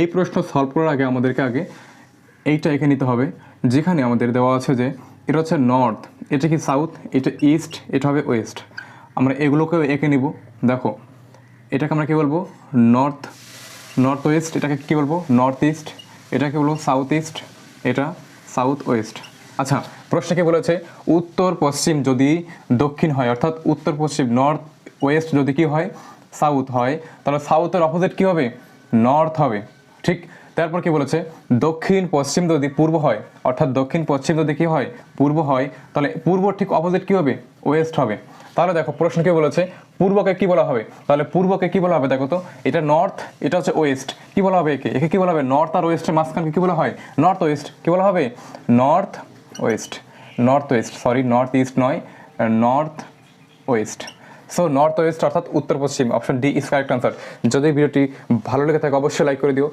এই প্রশ্ন সলভ করার আগে আমাদেরকে আগে এইটা এঁকে নিতে হবে। যেখানে আমাদের দেওয়া আছে যে, এটা হচ্ছে নর্থ এটা কি সাউথ এটা ইস্ট এটা হবে ওয়েস্ট আমরা এগুলোকেও এঁকে নিব। দেখো, এটাকে আমরা কী বলব? নর্থ নর্থ ওয়েস্ট এটাকে কী বলব? নর্থ ইস্ট এটাকে বলব সাউথ ইস্ট এটা সাউথ ওয়েস্ট আচ্ছা প্রশ্নে কি বলেছে, উত্তর পশ্চিম যদি দক্ষিণ হয়, অর্থাৎ উত্তর পশ্চিম নর্থ ওয়েস্ট যদি কি হয়? সাউথ হয়। তাহলে সাউথের অপোজিট কি হবে? নর্থ হবে। ঠিক, তারপর কি বলেছে? দক্ষিণ পশ্চিম যদি পূর্ব হয়, অর্থাৎ দক্ষিণ পশ্চিম যদি কি হয়, পূর্ব হয়, তাহলে পূর্ব ঠিক অপোজিট কি হবে? ওয়েস্ট হবে। তাহলে দেখো, প্রশ্ন কি বলেছে? পূর্বকে কি বলা হবে? তাহলে পূর্বকে কি বলা হবে দেখো তো? এটা নর্থ এটা হচ্ছে ওয়েস্ট কি বলা হবে একে? একে কি বলা হবে? নর্থ আর ওয়েস্টের মাঝখানকে কি বলা হয়? নর্থ ওয়েস্ট কি বলা হবে? North west north west sorry north east নয় north west so north west অর্থাৎ উত্তর পশ্চিম। Option D is correct answer যদি ভিডিওটি ভালো লেগে থাকে, অবশ্যই লাইক করে দিও।